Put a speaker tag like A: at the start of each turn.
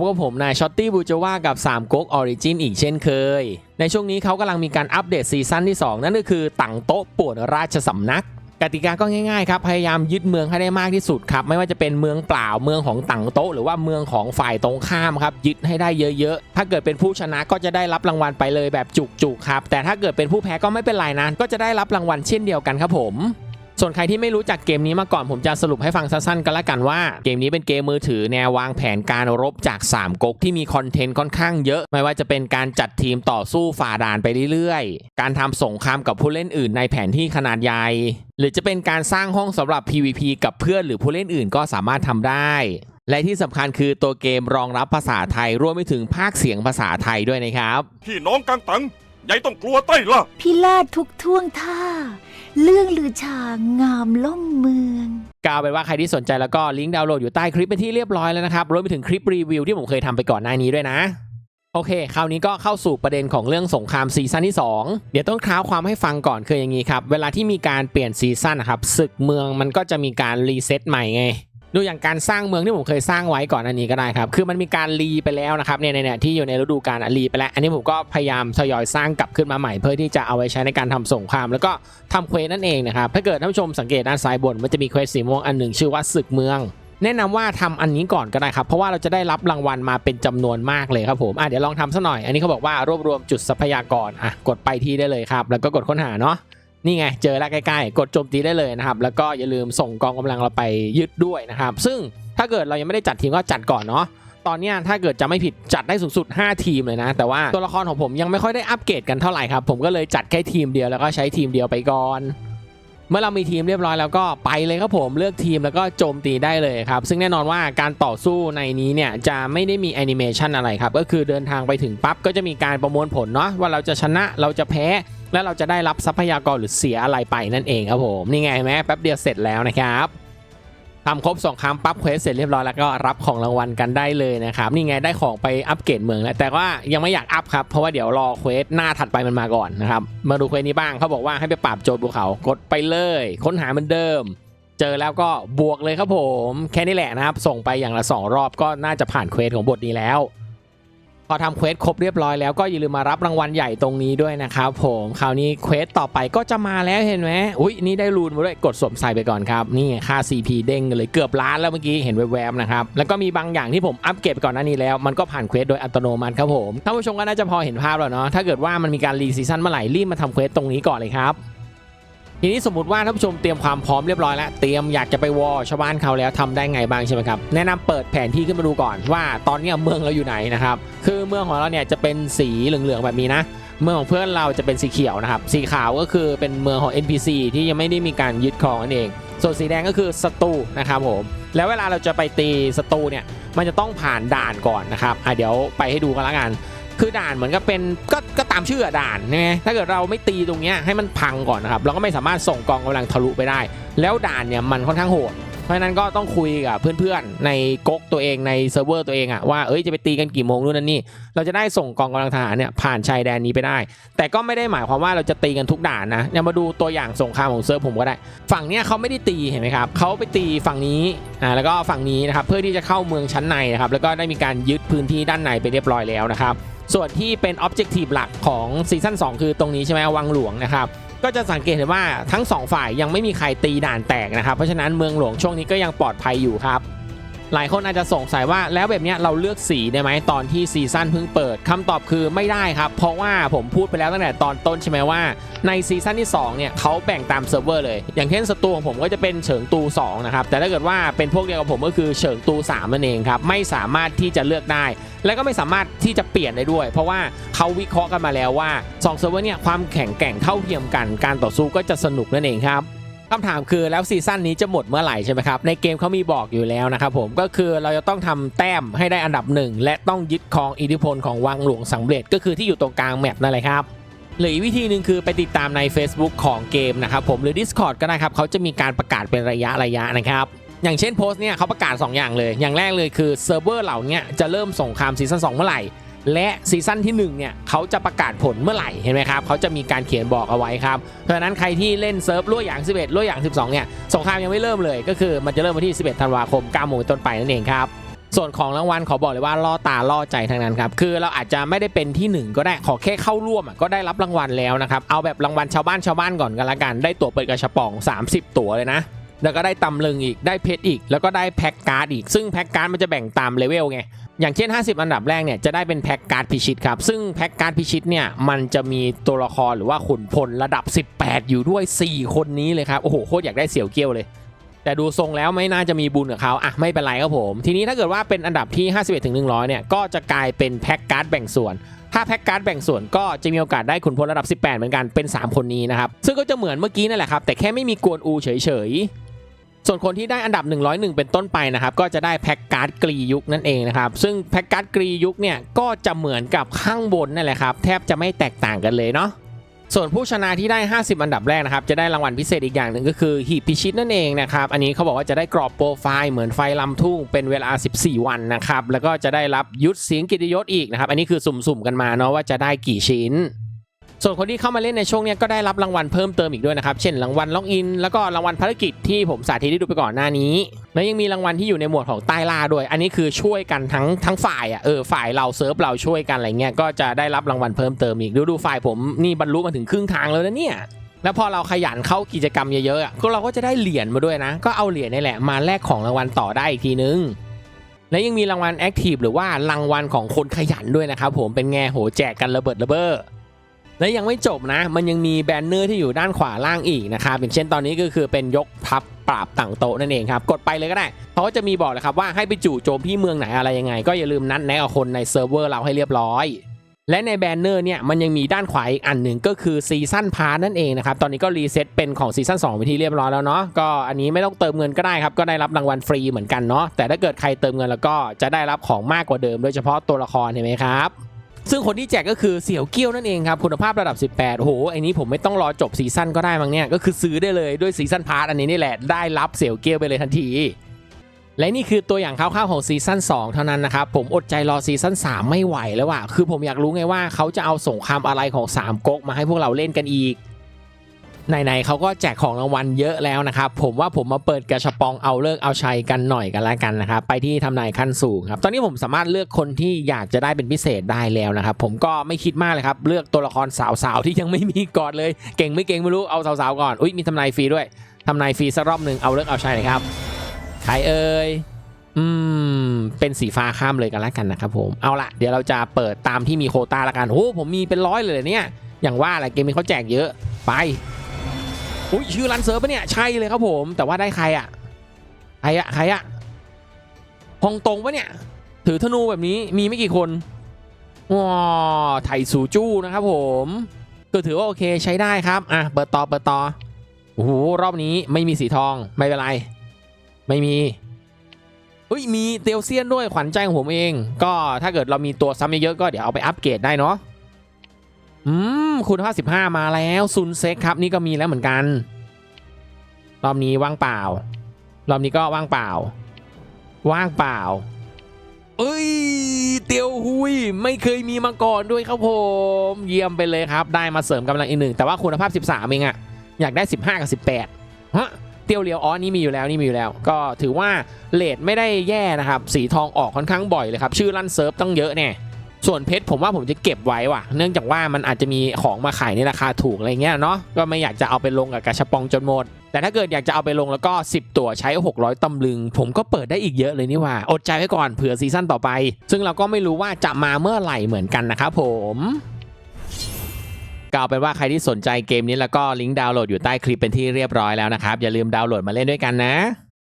A: พบกับผมนายช็อตตี้บูจว่ากับ3ก๊กออริจินอีกเช่นเคย ในช่วงนี้เขากำลังมีการอัปเดตซีซั่นที่ 2 นั่นก็คือตั้งโต๊ะป่วนราชสำนัก กติกาก็ง่ายๆครับ พยายามยึดเมืองให้ได้มากที่สุดครับ ไม่ว่าจะเป็นเมืองเปล่าเมืองของตั้งโต๊ะหรือว่าเมืองของฝ่ายตรงข้ามครับ ยึดให้ได้เยอะๆ ถ้าเกิดเป็นผู้ชนะก็จะได้รับรางวัลไปเลยแบบจุกๆครับแต่ถ้าเกิดเป็นผู้แพ้ก็ไม่เป็นไรนะก็จะได้รับรางวัลเช่นเดียวกันครับผม ส่วนใครที่ไม่รู้จักเกมนี้มาก่อนผมจะสรุปให้ฟังสั้นๆกันละกันว่าเกมนี้เป็นเกมมือถือแนววางแผนการรบจาก 3ก๊กที่มีคอนเทนต์ค่อนข้างเยอะ ไม่ว่าจะเป็นการจัดทีมต่อสู้ฝ่าด่านไปเรื่อยๆ การทำสงครามกับผู้เล่นอื่นในแผนที่ขนาดใหญ่ หรือจะเป็นการสร้างห้องสำหรับ PVP กับเพื่อนหรือผู้เล่นอื่นก็สามารถทำได้และที่สำคัญคือตัวเกมรองรับภาษาไทยรวมไปถึงภาคเสียงภาษาไทยด้วยนะครับ
B: พี่น้องกังตัง ยายต้องกลัวใต้ล่ะ
C: พิลาศทุกท่วงท่า เรื่องลือชางามล่องเมือง
A: กเอาเป็นว่าใครที่สนใจแล้วก็ลิงก์ดาวน์โหลดอยู่ใต้คลิปเป็นที่เรียบร้อยแล้วนะครับรวมไปถึงคลิปรีวิวที่ผมเคยทำไปก่อนหน้านี้ด้วยนะ โอเค คราวนี้ก็เข้าสู่ประเด็นของเรื่องสงครามซีซั่นที่ 2 เดี๋ยวต้องคร้าวความให้ฟังก่อนคืออย่างนี้ครับ เวลาที่มีการเปลี่ยนซีซั่นนะครับศึกเมืองมันก็จะมีการรีเซ็ตใหม่ไง ดูอย่างการสร้างเมืองที่ผมเคยสร้างไว้ก่อนอันนี้ก็ได้ครับคือมันมีการรีไปแล้วนะครับเนี่ยเนี่ยที่อยู่ในฤดูกาลรีไปแล้ว อันนี้ผมก็พยายามทยอยสร้างกลับขึ้นมาใหม่ เพื่อที่จะเอาไว้ใช้ในการทำสงคราม แล้วก็ทำเควสนั่นเองนะครับถ้าเกิดท่านผู้ชมสังเกตด้านซ้ายบนมันจะมีเควสสีม่วงอันหนึ่งชื่อว่าศึกเมืองแนะนำว่าทำอันนี้ก่อนก็ได้ครับ เพราะว่าเราจะได้รับรางวัลมาเป็นจำนวนมากเลยครับผมอะเดี๋ยวลองทำซะหน่อย อันนี้เขาบอกว่ารวบรวมจุดทรัพยากรอะกดไปที่ได้เลยครับ แล้วก็กดค้นหาเนาะ นี่ไงเจอแล้วใกล้ๆ กดโจมตีได้เลยนะครับ แล้วก็อย่าลืมส่งกองกำลังเราไปยึดด้วยนะครับ ซึ่งถ้าเกิดเรายังไม่ได้จัดทีมก็จัดก่อนเนาะตอนนี้ถ้าเกิดจะไม่ผิดจัดได้สูงสุด 5 ทีมเลยนะ แต่ว่าตัวละครของผมยังไม่ค่อยได้อัปเกรดกันเท่าไหร่ครับ ผมก็เลยจัดแค่ทีมเดียวแล้วก็ใช้ทีมเดียวไปก่อน เมื่อเรามีทีมเรียบร้อยแล้วก็ไปเลยครับผมเลือกทีมแล้วก็โจมตีได้เลยครับ ซึ่งแน่นอนว่าการต่อสู้ในนี้เนี่ยจะไม่ได้มีแอนิเมชันอะไรครับ ก็คือเดินทางไปถึงปั๊บก็จะมีการประมวลผลเนาะว่าเราจะชนะเราจะแพ้ และเราจะได้รับทรัพยากรหรือเสียอะไรไปนั่นเองครับผมนี่ไงเห็นไหมแป๊บเดียวเสร็จแล้วนะครับทำครบสองครั้งปั๊บเควสเสร็จเรียบร้อยแล้วก็รับของรางวัลกันได้เลยนะครับนี่ไงได้ของไปอัปเกรดเมืองแล้วแต่ว่ายังไม่อยากอัพครับเพราะว่าเดี๋ยวรอเควสหน้าถัดไปมันมาก่อนนะครับมาดูเควสนี้บ้างเขาบอกว่าให้ไปปราบโจรภูเขากดไปเลย ค้นหาเหมือนเดิม เจอแล้วก็บวกเลยครับผม แค่นี้แหละนะครับ ส่งไปอย่างละ 2 รอบก็น่าจะผ่านเควสของบทนี้แล้ว พอทำเควสครบเรียบร้อยแล้วก็อย่าลืมมารับรางวัลใหญ่ตรงนี้ด้วยนะครับผมคราวนี้เควสต่อไปก็จะมาแล้วเห็นไหมอุ้ยนี่ได้รูนมาด้วยกดสวมใส่ไปก่อนครับนี่ค่า CP เด้งเลยเกือบล้านแล้วเมื่อกี้เห็นแวบๆนะครับแล้วก็มีบางอย่างที่ผมอัปเกรดไปก่อนหน้านี้แล้วมันก็ผ่านเควสโดยอัตโนมัติครับผมท่านผู้ชมก็น่าจะพอเห็นภาพแล้วเนาะถ้าเกิดว่ามันมีการรีซีซั่นเมื่อไหร่รีบมาทำเควสตรงนี้ก่อนเลยครับ ทีนี้สมมติว่าท่านผู้ชมเตรียมความพร้อมเรียบร้อยแล้วเตรียมอยากจะไปวอชาวบ้านเขาแล้วทำได้ไงบ้างใช่ไหมครับแนะนำเปิดแผนที่ขึ้นมาดูก่อนว่าตอนนี้เมืองเราอยู่ไหนนะครับคือเมืองของเราเนี่ยจะเป็นสีเหลืองๆแบบนี้นะเมืองของเพื่อนเราจะเป็นสีเขียวนะครับสีขาวก็คือเป็นเมืองของ NPC ที่ยังไม่ได้มีการยึดครองนั่นเอง ส่วนสีแดงก็คือศัตรูนะครับผมแล้วเวลาเราจะไปตีศัตรูเนี่ยมันจะต้องผ่านด่านก่อนนะครับอะเดี๋ยวไปให้ดูกันละกัน คือด่านเหมือนกับเป็นก็ก็ตามชื่ออะด่านใช่ไหมถ้าเกิดเราไม่ตีตรงเนี้ยให้มันพังก่อนนะครับเราก็ไม่สามารถส่งกองกำลังทะลุไปได้ แล้วด่านเนี่ยมันค่อนข้างโหด เพราะนั้นก็ต้องคุยกับเพื่อนๆในก๊กตัวเองในเซิร์ฟเวอร์ตัวเองอะว่าเอ้ยจะไปตีกันกี่โมงนู่นนั่นนี่เราจะได้ส่งกองกำลังทหารเนี่ยผ่านชายแดนนี้ไปได้ แต่ก็ไม่ได้หมายความว่าเราจะตีกันทุกด่านนะยังมาดูตัวอย่างสงครามของเซิร์ฟผมก็ได้ ฝั่งเนี้ยเขาไม่ได้ตีเห็นไหมครับเขาไปตีฝั่งนี้อ่าแล้วก็ฝั่งนี้นะครับเพื่อที่จะเข้าเมืองชั้นในนะครับแล้วก็ได้มีการยึดพื้นที่ด้านในไปเรียบร้อยแล้วนะครับส่วนที่เป็น Objective หลักของซีซั่น2คือตรงนี้ใช่ไหมวังหลวงนะครับ ก็จะสังเกตเห็นว่าทั้ง 2 ฝ่ายยังไม่มีใครตีด่านแตกนะครับ เพราะฉะนั้นเมืองหลวงช่วงนี้ก็ยังปลอดภัยอยู่ครับ หลายคนอาจจะสงสัยว่าแล้วแบบนี้เราเลือกสีได้ไหมตอนที่ซีซั่นเพิ่งเปิดคำตอบคือไม่ได้ครับ เพราะว่าผมพูดไปแล้วตั้งแต่ตอนต้นใช่ไหมว่า ในซีซั่นที่2เนี่ยเขาแบ่งตามเซิร์ฟเวอร์เลย อย่างเช่นสตูของผมก็จะเป็นเฉิงตู2นะครับแต่ถ้าเกิดว่าเป็นพวกเดียวกับผมก็คือเฉิงตู3นั่นเองครับไม่สามารถที่จะเลือกได้ และก็ไม่สามารถที่จะเปลี่ยนได้ด้วย เพราะว่าเขาวิเคราะห์กันมาแล้วว่า2เซิร์ฟเวอร์เนี่ยความแข็งแกร่งเท่าเทียมกัน การต่อสู้ก็จะสนุกนั่นเองครับ คำถามคือแล้วซีซั่นนี้จะหมดเมื่อไหร่ใช่ไหมครับ ในเกมเขามีบอกอยู่แล้วนะครับผมก็คือเราจะต้องทำแต้มให้ได้อันดับหนึ่งและต้องยึดครองอิทธิพลของวังหลวงสำเร็จ ก็คือที่อยู่ตรงกลางแมปนั่นแหละครับหรืออีกวิธีหนึ่งคือไปติดตามใน Facebook ของเกมนะครับผมหรือ Discord ก็ได้ครับเขาจะมีการประกาศเป็นระยะระยะนะครับอย่างเช่นโพสต์เนี่ยเขาประกาศ 2 อย่างเลย อย่างแรกเลยคือเซิร์ฟเวอร์เหล่านี้จะเริ่มส่งครามซีซั่น2เมื่อไหร่ และซีซั่นที่ 1 เนี่ยเขาจะประกาศผลเมื่อไหร่เห็นไหมครับเขาจะมีการเขียนบอกเอาไว้ครับเพราะนั้นใครที่เล่นเซิร์ฟรั่วอย่าง 11รั่วอย่าง 12 เนี่ยสงครามยังไม่เริ่มเลย ก็คือมันจะเริ่มวันที่ 11 ธันวาคม9โมงเป็นต้นไปนั่นเองครับส่วนของรางวัลขอบอกเลยว่าล่อตาล่อใจทั้งนั้นครับคือเราอาจจะไม่ได้เป็นที่หนึ่งก็ได้ขอแค่เข้าร่วมก็ได้รับรางวัลแล้วนะครับเอาแบบรางวัลชาวบ้านชาวบ้านก่อนกันละกัน ได้ตั๋วเปิดกระชับปอง 30 ตั๋วเลยนะแล้วก็ได้ตำลึงอีกได้เพชรอีก แล้วก็ได้แพ็กการ์ดอีกซึ่งแพ็กการ์ดมันจะแบ่งตามเลเวลไง อย่างเช่น 50 อันดับแรกเนี่ยจะได้เป็นแพ็กการ์ดพิชิตครับ ซึ่งแพ็กการ์ดพิชิตเนี่ยมันจะมีตัวละครหรือว่าขุนพลระดับ 18 อยู่ด้วย 4 คนนี้เลยครับ โอ้โห โคตรอยากได้เสี่ยวเกี้ยวเลย แต่ดูทรงแล้วไม่น่าจะมีบุญกับเขาอะไม่เป็นไรครับผม ทีนี้ถ้าเกิดว่าเป็นอันดับที่ 51ถึง100 เนี่ยก็จะกลายเป็นแพ็กการ์ดแบ่งส่วน ถ้าแพ็กการ์ดแบ่งส่วนก็จะมีโอกาสได้ขุนพลระดับ 18 เหมือนกันเป็น 3 คนนี้นะครับซึ่งก็จะเหมือนเมื่อกี้นั่นแหละครับแต่แค่ไม่มีกวนอูเฉยๆ ส่วนคนที่ได้อันดับ 101 เป็นต้นไปนะครับ ก็จะได้แพ็กการ์ดกรียุคนั่นเองนะครับ ซึ่งแพ็กการ์ดกรียุคเนี่ยก็จะเหมือนกับข้างบนนั่นแหละครับ แทบจะไม่แตกต่างกันเลยเนาะส่วนผู้ชนะที่ได้ 50 อันดับแรกนะครับ จะได้รางวัลพิเศษอีกอย่างหนึ่งก็คือหีบพิชิตนั่นเองนะครับ อันนี้เขาบอกว่าจะได้กรอบโปรไฟล์เหมือนไฟลำทุ่งเป็นเวลา 14 วันนะครับ แล้วก็จะได้รับยุทธเสียงกิตยศอีกนะครับ อันนี้คือสุ่มๆกันมาเนาะว่าจะได้กี่ชิ้น ส่วนคนที่เข้ามาเล่นในช่วงนี้ก็ได้รับรางวัลเพิ่มเติมอีกด้วยนะครับ เช่นรางวัลล็อกอิน แล้วก็รางวัลภารกิจที่ผมสาธิตให้ดูไปก่อนหน้านี้ แล้วยังมีรางวัลที่อยู่ในหมวดของใต้ล่าด้วย อันนี้คือช่วยกันทั้งทั้งฝ่ายอะเออฝ่ายเราเซิร์ฟเราช่วยกันอะไรเงี้ยก็จะได้รับรางวัลเพิ่มเติมอีกดูดูฝ่ายผมนี่บรรลุมาถึงครึ่งทางแล้วนะเนี่ยแล้วพอเราขยันเข้ากิจกรรมเยอะๆก็เราก็จะได้เหรียญมาด้วยนะ ก็เอาเหรียญนี่แหละมาแลกของรางวัลต่อได้อีกทีนึงและยังมีรางวัลแอคทีฟหรือว่ารางวัลของคนขยันด้วยนะครับผมเป็นไงโหแจกกันระเบิดระเบ้อ และยังไม่จบนะ มันยังมีแบนเนอร์ที่อยู่ด้านขวาล่างอีกนะครับอย่างเช่นตอนนี้ก็คือเป็นยกพับปราบต่างโต๊ะนั่นเองครับ กดไปเลยก็ได้เขาก็จะมีบอกเลยครับว่าให้ไปจู่โจมที่เมืองไหนอะไรยังไง ก็อย่าลืมนัดแนะกับคนในเซิร์ฟเวอร์เราให้เรียบร้อย และในแบนเนอร์เนี่ยมันยังมีด้านขวาอีกอันหนึ่งก็คือซีซั่นพาร์นั่นเองนะครับ ตอนนี้ก็รีเซ็ตเป็นของซีซั่น2ไปที่เรียบร้อยแล้วเนาะ ก็อันนี้ไม่ต้องเติมเงินก็ได้ครับ ก็ได้รับรางวัลฟรีเหมือนกันเนาะ แต่ถ้าเกิดใครเติมเงินแล้วก็จะได้รับของมากกว่าเดิม โดยเฉพาะตัวละครเห็นไหมครับ ซึ่งคนที่แจกก็คือเสี่ยวเกี้ยวนั่นเองครับคุณภาพระดับ 18โอ้โหไอ้นี้ผมไม่ต้องรอจบซีซั่นก็ได้มั้งเนี่ยก็คือซื้อได้เลยด้วยซีซั่นพาร์ทอันนี้นี่แหละได้รับเสี่ยวเกี้ยวไปเลยทันทีและนี่คือตัวอย่างคร่าวๆของซีซั่น2 เท่านั้นนะครับ ผมอดใจรอซีซั่น3 ไม่ไหวแล้วว่ะคือผมอยากรู้ไงว่าเขาจะเอาสงครามอะไรของ 3ก๊กมาให้พวกเราเล่นกันอีก ไหนๆเขาก็แจกของรางวัลเยอะแล้วนะครับ ผมว่าผมมาเปิดกระชปองเอาเลิกเอาชัยกันหน่อยกันแล้วกันนะครับ ไปที่ทำนายขั้นสูงครับ ตอนนี้ผมสามารถเลือกคนที่อยากจะได้เป็นพิเศษได้แล้วนะครับ ผมก็ไม่คิดมากเลยครับ เลือกตัวละครสาวๆที่ยังไม่มีก่อนเลย เก่งไม่เก่งไม่รู้ เอาสาวๆก่อน อุ้ยมีทำนายฟรีด้วยทำนายฟรีสักรอบหนึ่งเอาเลิกเอาชัยเลยครับ ใครเอ่ยอืม เป็นสีฟ้าข้ามเลยกันแล้วกันนะครับผม เอาละเดี๋ยวเราจะเปิดตามที่มีโควตาละกัน โอ้ผมมีเป็นร้อยเลยเหรอเนี่ย อย่างว่าแหละเกมนี้เขาแจกเยอะ ไป อุ้ยชื่อรันเซิร์ฟปะเนี่ย ใช่เลยครับผม แต่ว่าได้ใครอะใครอะใครอะฮองตงปะเนี่ย ถือธนูแบบนี้มีไม่กี่คนว้าไถสูจู้นะครับผมก็ถือว่าโอเคใช้ได้ครับ อะ เปิดต่อ เปิดต่อ โอ้โห รอบนี้ไม่มีสีทอง ไม่เป็นไร ไม่มีเฮ้ย มีเตลเซียนด้วยขวัญใจของผมเอง ก็ถ้าเกิดเรามีตัวซ้ำเยอะๆก็เดี๋ยวเอาไปอัปเกรดได้เนาะ อืมคุณภาพ15มาแล้วซุนเซ็กครับนี่ก็มีแล้วเหมือนกัน รอบนี้ว่างเปล่า รอบนี้ก็ว่างเปล่า ว่างเปล่า เอ้ย เตียวหุยไม่เคยมีมาก่อนด้วยครับผม เยี่ยมไปเลยครับ ได้มาเสริมกำลังอีกหนึ่งแต่ว่าคุณภาพ 13 เองอะอยากได้ 15 กับ 18ฮะเตียวเลียวอ๋อนี่มีอยู่แล้วนี่มีอยู่แล้ว ก็ถือว่าเลทไม่ได้แย่นะครับ สีทองออกค่อนข้างบ่อยเลยครับ ชื่อลั่นเซิร์ฟต้องเยอะแน่ ส่วนเพชรผมว่าผมจะเก็บไว้ว่ะ เนื่องจากว่ามันอาจจะมีของมาขายในราคาถูกอะไรเงี้ยเนาะก็ไม่อยากจะเอาไปลงกับกระชปองจนหมด แต่ถ้าเกิดอยากจะเอาไปลงแล้วก็ 10 ตัวใช้ 600 ตำลึง ผมก็เปิดได้อีกเยอะเลยนี่ว่า อดใจไว้ก่อนเผื่อซีซั่นต่อไป ซึ่งเราก็ไม่รู้ว่าจะมาเมื่อไหร่เหมือนกันนะครับผมก็เอาเป็นว่าใครที่สนใจเกมนี้แล้วก็ลิงก์ดาวน์โหลดอยู่ใต้คลิปเป็นที่เรียบร้อยแล้วนะครับอย่าลืมดาวน์โหลดมาเล่นด้วยกันนะ